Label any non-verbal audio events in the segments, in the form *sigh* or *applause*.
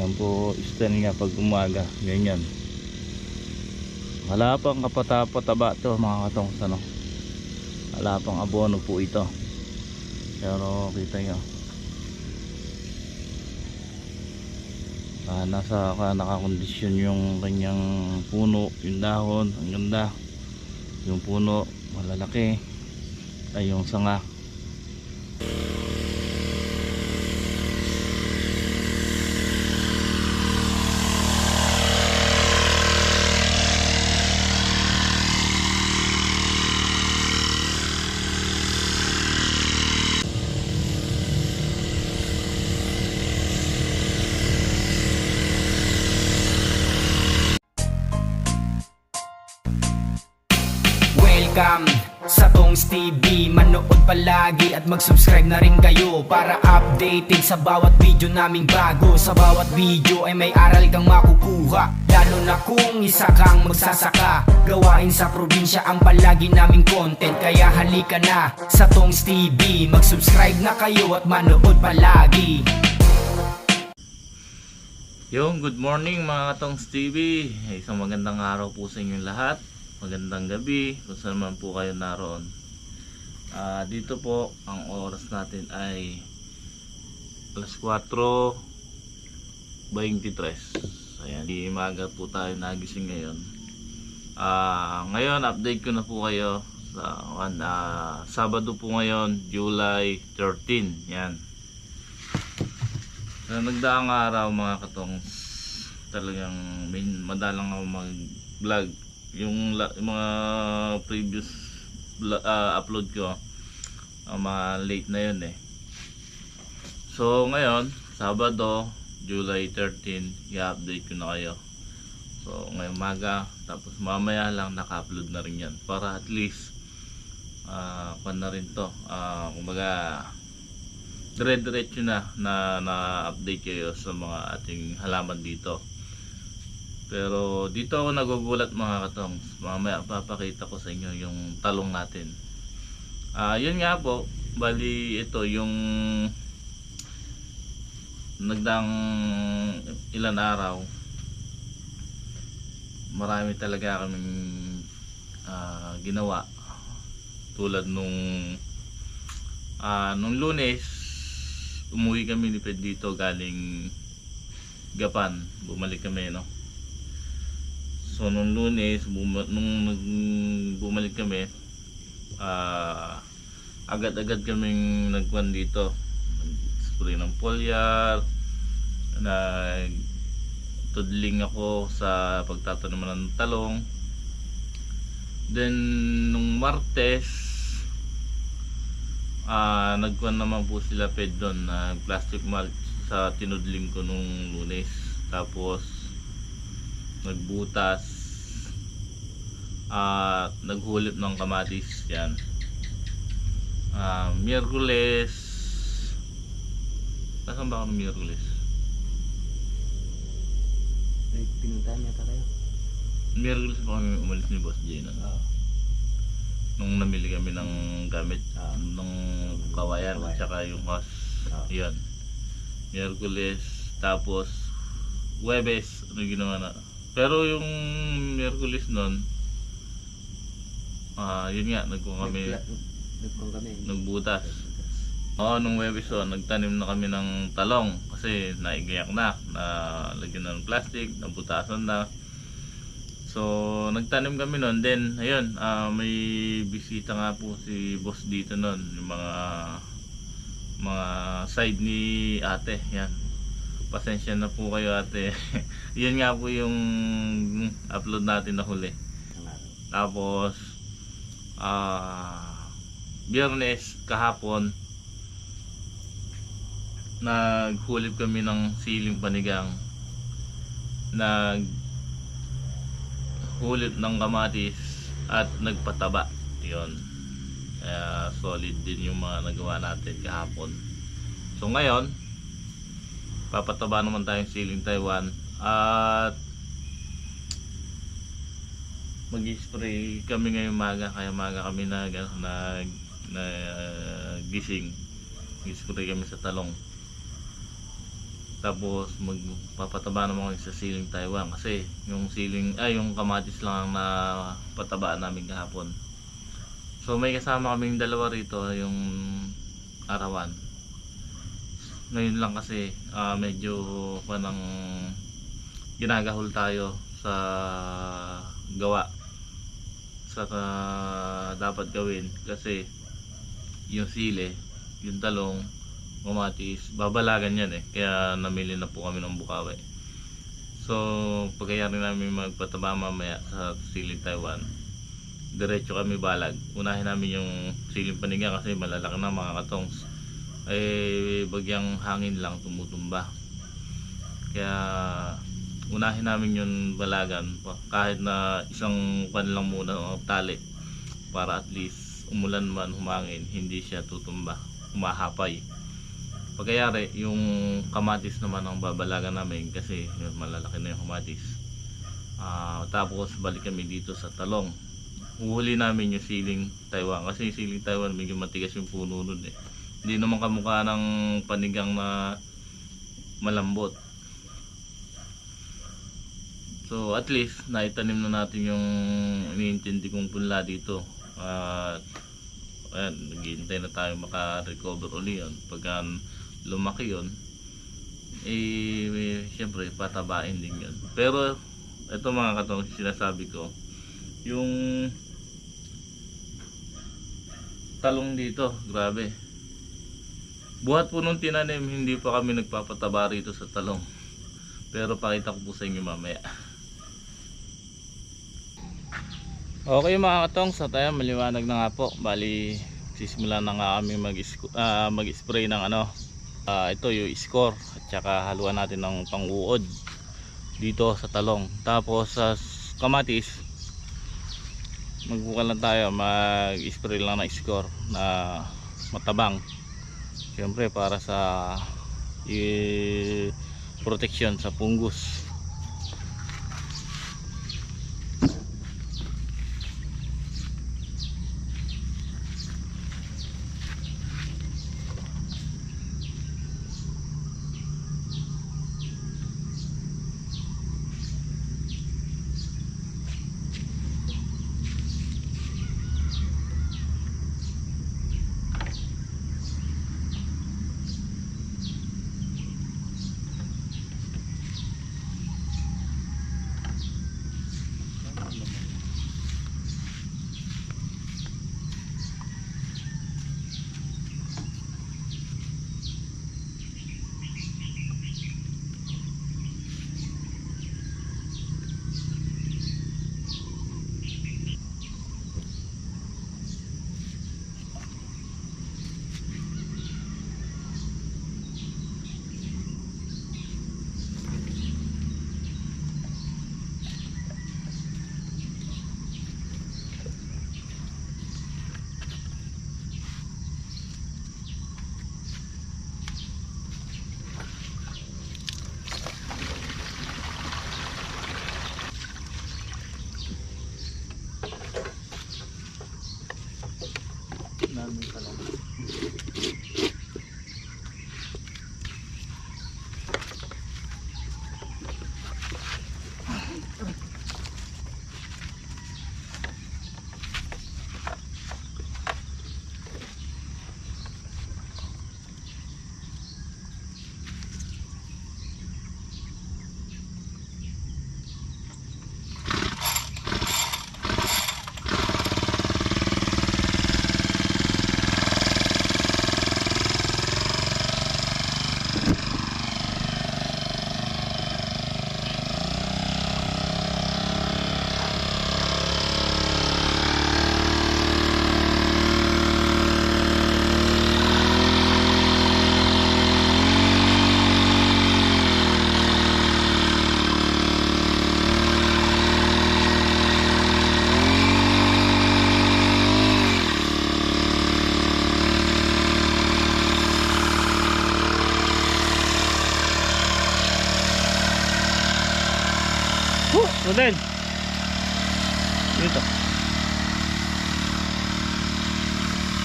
Yan po style niya pag umaga. Ganyan. Wala pang kapatapataba to mga katong ano. Wala pang abono po ito. Pero kita nyo. Ah, nasa ka nakakondisyon yung kanyang puno, yung dahon, ang ganda. Yung puno, malalaki. Ay yung sanga. Welcome sa Tongs TV Manood palagi at mag-subscribe na rin kayo Para updated sa bawat video naming bago. Sa bawat video ay may aral kang makukuha Lalo na kung isa kang magsasaka. Gawain sa probinsya ang palagi naming content Kaya halika na sa Tongs TV Mag-subscribe na kayo at manood palagi. Yung good morning mga katongs TV Isang magandang araw po sa inyong lahat Magandang gabi. Kung saan man po kayo naroon. Ah, Dito po ang oras natin ay alas 4.23 Ayan, di maga po tayo nagising ngayon. Ah, Ngayon update ko na po kayo sa one, ah, Sabado po ngayon July 13 Yan. Sa nagdaang araw mga katong talagang may madalang ako mag vlog yung, la- yung mga previous ah, upload ko ang mga late na yun eh. So ngayon Sabado July 13 i-update ko na kayo. So ngayong maga tapos mamaya lang naka-upload na rin yan para at least ah uh, na rin to. Ah kumbaga dire-diretso na na na-update kayo sa mga ating halaman dito. Pero dito ako nagugulat mga katong. Mamaya papakita ko sa inyo yung talong natin. Ah, yun nga po. Bali ito yung nagdang ilan araw. Marami talaga kaming ah, ginawa tulad nung ah nung lunes umuwi kami ni Ped dito galing Gapan bumalik kami no so nung lunes buma, nung nag, bumalik kami ah agad-agad kaming nagkuhan dito. Spray ng foliar nag tudling ako sa pagtatanim ng talong. Then nung Martes ah nagkuhan naman po sila ped doon na plastic mulch sa tinudling ko nung lunes. Tapos nagbutas at naghulip ng kamatis yan ah Miyerkules Nasaan ba ako ng Miyerkules? Pinuntahan niya ka kayo? Miyerkules pa kami umalis ni Boss Jay nun. Oo. nung namili kami ng gamit Ah. ng kawayan at Kawayan. saka yung hos Ah. yun Miyerkules tapos Webes ano ginawa na pero yung Miyerkules nun ah yun nga nagkuha kami Nagpang kami. nagbutas oo nung Webes oh, nagtanim na kami ng talong kasi naigayak na na lagyan na ng plastic nabutasan na So, nagtanim kami noon. Then, ayun, ah, may bisita nga po si boss dito noon. Yung mga mga side ni ate. Yan. Pasensya na po kayo ate. *laughs* Yun nga po yung upload natin na huli. Tapos, ah, biyernes kahapon, naghulip kami ng siling panigang. Nag hulip ng kamatis at nagpataba yon kaya solid din yung mga nagawa natin kahapon so ngayon papataba naman tayong siling Taiwan at mag spray kami ngayong maga kaya maga kami nag nag na gising spray kami sa talong Tapos magpapataba naman kami sa ceiling Taiwan kasi yung ceiling ay yung kamatis lang ang napatabaan namin kahapon. So may kasama kaming dalawa rito yung arawan. Ngayon lang kasi ah, medyo panang ginagahol tayo sa gawa sa ah, dapat gawin kasi yung sile, yung talong, mamatis, babalagan yan eh. Kaya namili na po kami ng bukawi. So, pagkayari namin magpataba mamaya sa siling Taiwan, diretso kami balag. Unahin namin yung siling paniga kasi malalaki na mga katongs. Eh, bagyang hangin lang tumutumba. Kaya, unahin namin yung balagan kahit na isang pan lang muna o tali para at least umulan man humangin hindi siya tutumba humahapay. Pagkayari yung kamatis naman ang babalagan namin kasi malalaki na yung kamatis. Ah, tapos balik kami dito sa talong. Uhuli namin yung siling Taiwan kasi yung siling Taiwan medyo matigas yung puno nun eh. Hindi naman kamukha ng panigang na malambot So at least naitanim na natin yung iniintindi kong punla dito. At ayan, naghihintay na tayo maka-recover uli yun. Pagka lumaki yun, eh, siyempre patabain din yun. Pero ito mga katong sinasabi ko, yung talong dito, grabe. Buhat po nung tinanim, hindi pa kami nagpapataba rito sa talong. Pero pakita ko po sa inyo mamaya. Okay mga katong, sa tayo maliwanag na nga po. Bali, sisimula na nga kami mag ah, mag-spray ng ano. ah, ito yung score at saka haluan natin ng pang-uod dito sa talong. Tapos sa s- kamatis, magbukal lang tayo, mag-spray lang ng score na matabang. Siyempre para sa i- protection sa pungus.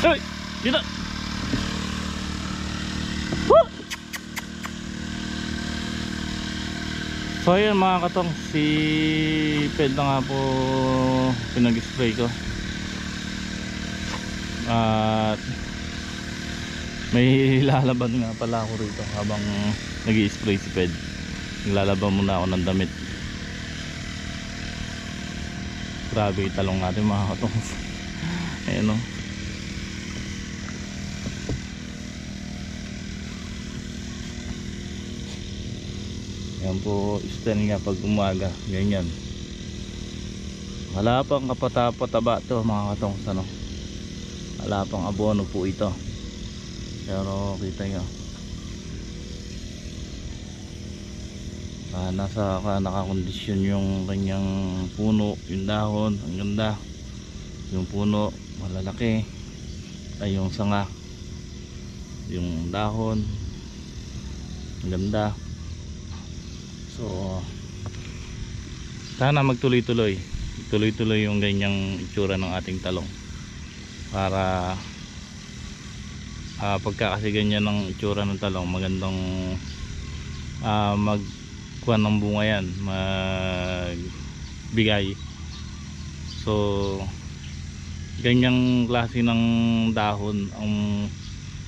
Hoy! Dito! Huh! So ayun mga katong si Ped na nga po pinag-spray ko. At may *laughs* lalaban nga pala ako rito habang nag spray si Ped. Naglalaban muna ako ng damit. Grabe yung talong natin mga katong. *laughs* Ayan o. Yan po stand nga pag umaga. Ganyan. Wala pang kapatapataba to mga katong ano. Wala pang abono po ito. Pero kita nyo. Ah, nasa ka nakakondisyon yung kanyang puno, yung dahon, ang ganda. Yung puno, malalaki. Ay yung sanga. Yung dahon. Ang ganda. So, sana magtuloy-tuloy. Tuloy-tuloy yung ganyang itsura ng ating talong. Para ah pagka kasi ganyan ng itsura ng talong, magandang ah magkuha ng bunga yan, magbigay. So, ganyang klase ng dahon ang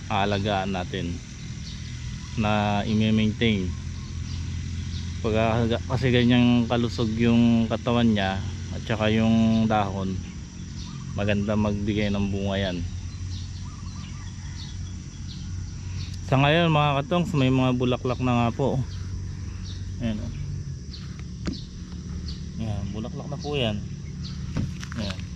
aalagaan natin na i-maintain pag kasi ganyang kalusog yung katawan niya at saka yung dahon maganda magbigay ng bunga yan. Sa ngayon mga katongs may mga bulaklak na nga po. Ayan o yan bulaklak na po yan. Yan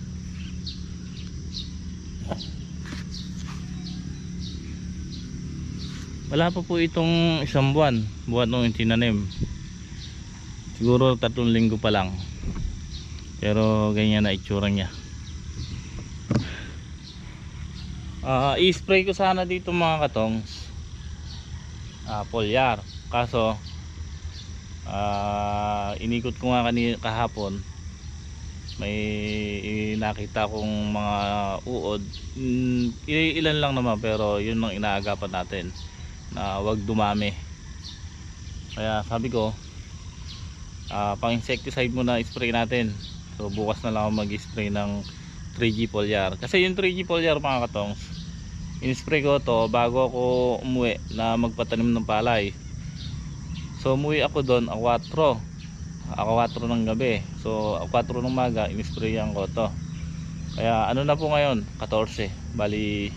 wala pa po itong isang buwan buwan nung tinanim siguro tatlong linggo pa lang. Pero ganyan na itsura niya. Ah, i-spray ko sana dito mga katongs. Ah, polyar. Kaso ah, inikot ko nga kanina kahapon. May nakita kong mga uod. Mm, ilan lang naman pero yun ang inaagapan natin na wag dumami. Kaya sabi ko ah, pang insecticide muna spray natin. So bukas na lang ako mag spray ng 3G foliar kasi yung 3G foliar mga katongs in-spray ko to bago ako umuwi na magpatanim ng palay. So umuwi ako doon a 4 a 4 ng gabi. So a 4 ng maga in-sprayan ko to. Kaya ano na po ngayon? 14 bali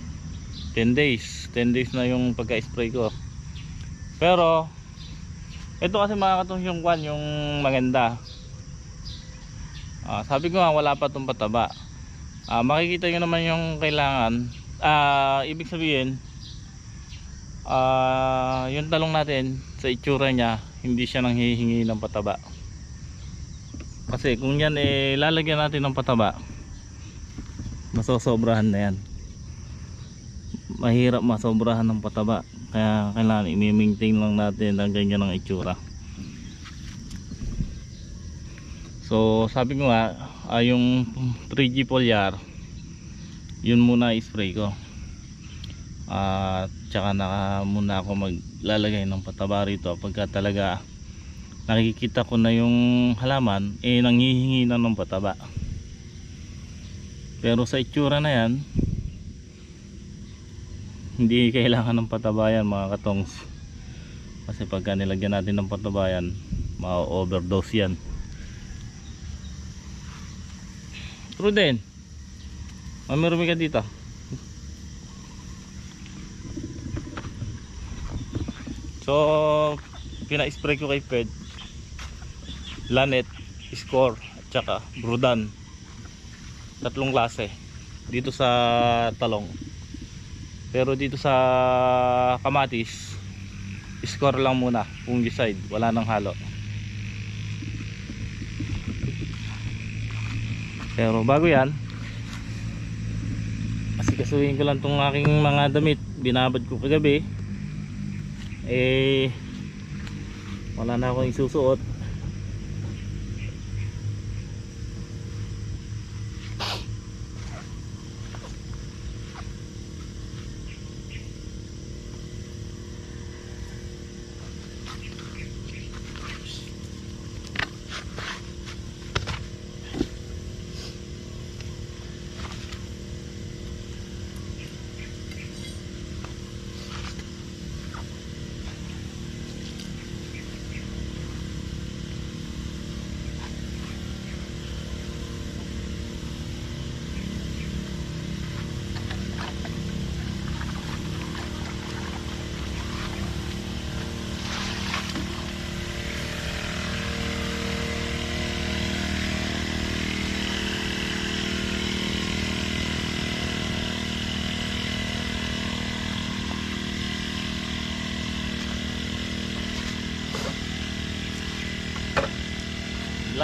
10 days. 10 days na yung pagka-spray ko. Pero ito kasi mga katong yung kwan yung maganda. Ah, sabi ko nga wala pa itong pataba. Ah, makikita nyo naman yung kailangan. Ah, ibig sabihin ah, yung talong natin sa itsura niya hindi siya nang hihingi ng pataba. Kasi kung yan eh lalagyan natin ng pataba masosobrahan na yan. Mahirap masobrahan ng pataba kaya kailangan i-maintain lang natin ang ganyan ng itsura. So sabi ko nga ah, yung 3G foliar yun muna i-spray ko. At tsaka naka muna ako maglalagay ng pataba rito pagka talaga nakikita ko na yung halaman eh nanghihingi na ng pataba. Pero sa itsura na yan hindi kailangan ng pataba yan mga katongs. Kasi pagka nilagyan natin ng pataba yan ma-overdose yan. Truden Mamirumi ka dito. So pina-spray ko kay Fed. Lanet, Score at saka Brudan. Tatlong klase dito sa talong pero dito sa kamatis score lang muna. Fungicide wala nang halo. Pero bago yan kasi kasuhin ko lang tong aking mga damit. Binabad ko kagabi. Eh wala na akong isusuot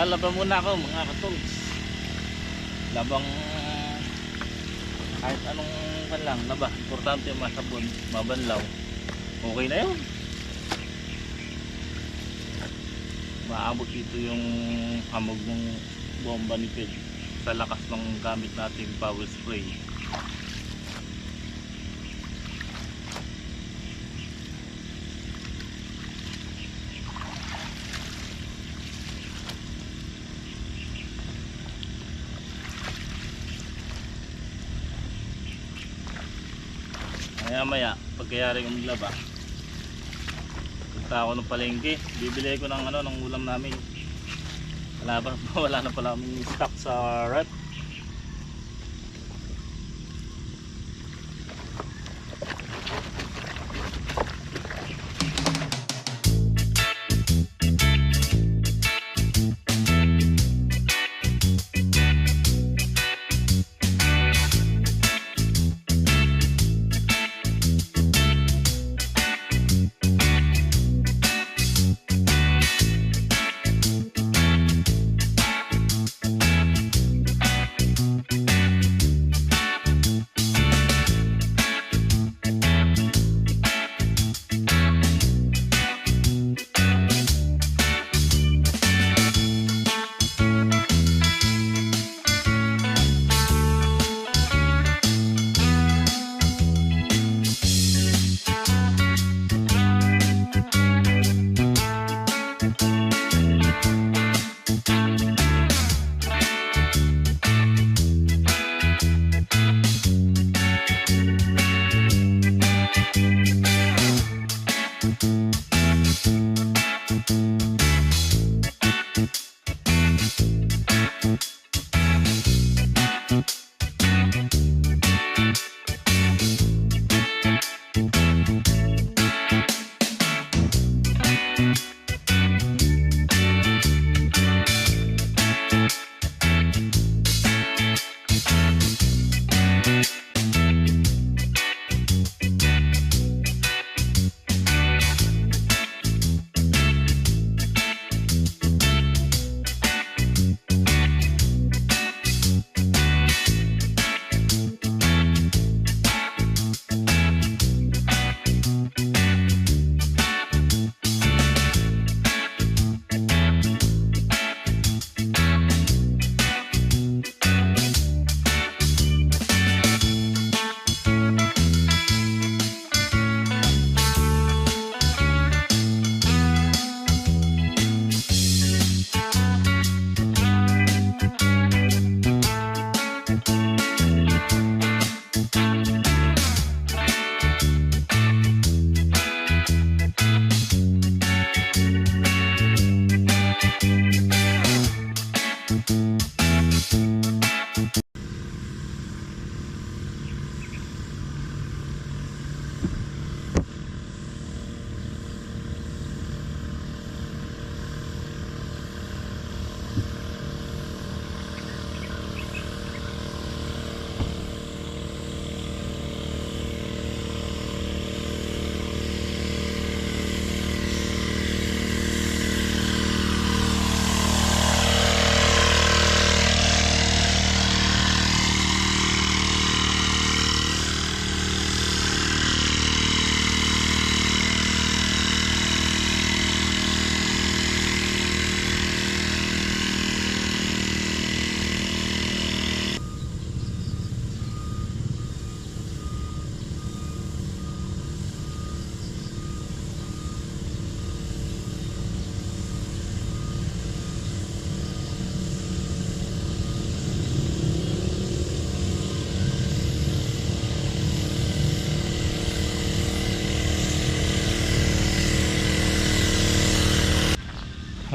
Lalaban muna ako mga katols. Labang kahit anong kan lang, laba. Importante masabon, mabanlaw. Okay na yun. Maabot dito yung hamog ng bomba ni Ped sa lakas ng gamit nating power spray. Maya maya, pagkayari kong laba, punta ako ng palengke, bibili ko ng ano, ng ulam namin. Wala, pa, *laughs* wala na pala kaming stock sa rep.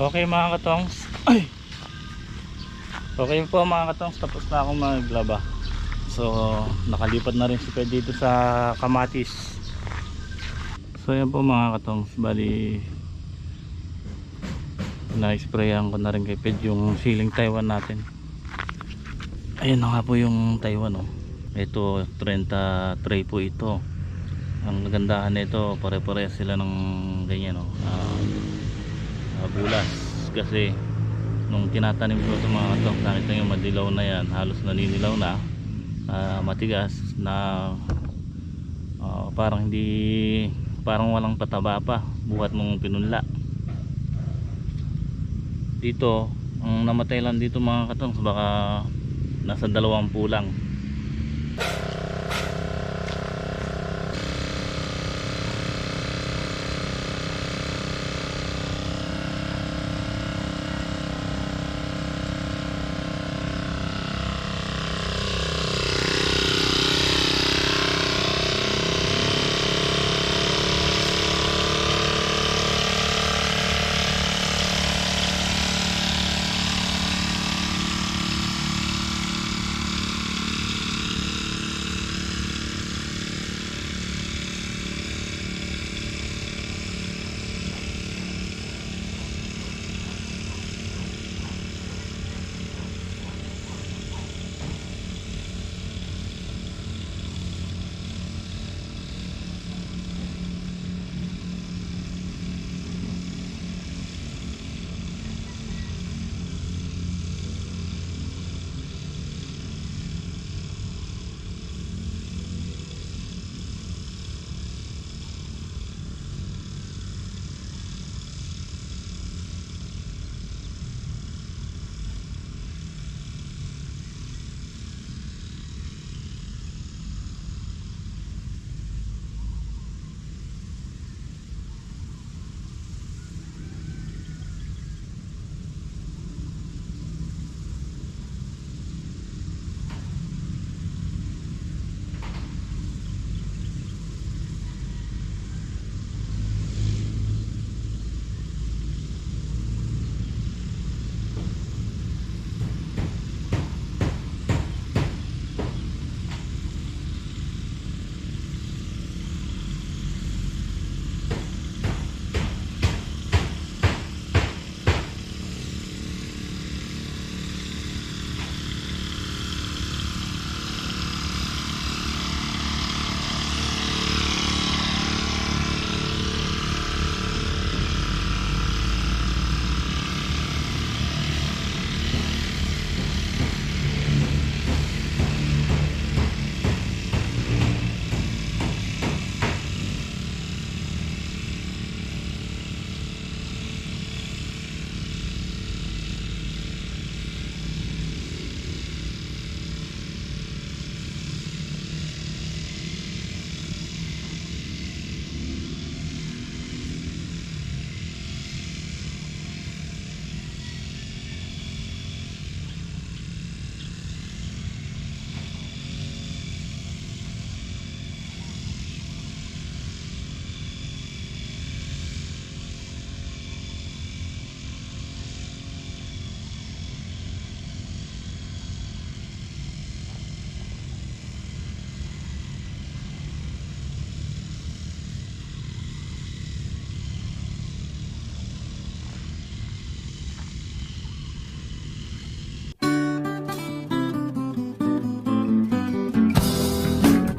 Okay mga katongs. Ay. Okay po mga katongs, tapos na akong maglaba. So, nakalipat na rin si Ped dito sa Kamatis. So, yan po mga katongs, bali na-sprayan ko na rin kay Ped yung ceiling Taiwan natin. Ayun na nga po yung Taiwan oh. Ito 33 po ito. Ang nagandahan nito, pare-pare sila ng ganyan oh. Ah, uh, bulas kasi nung tinatanim ko sa mga to nakita nyo madilaw na yan. Halos naninilaw na. Ah, matigas na ah, parang hindi parang walang pataba pa. Buhat mong pinunla. Dito ang namatay lang dito mga katong baka nasa dalawang pulang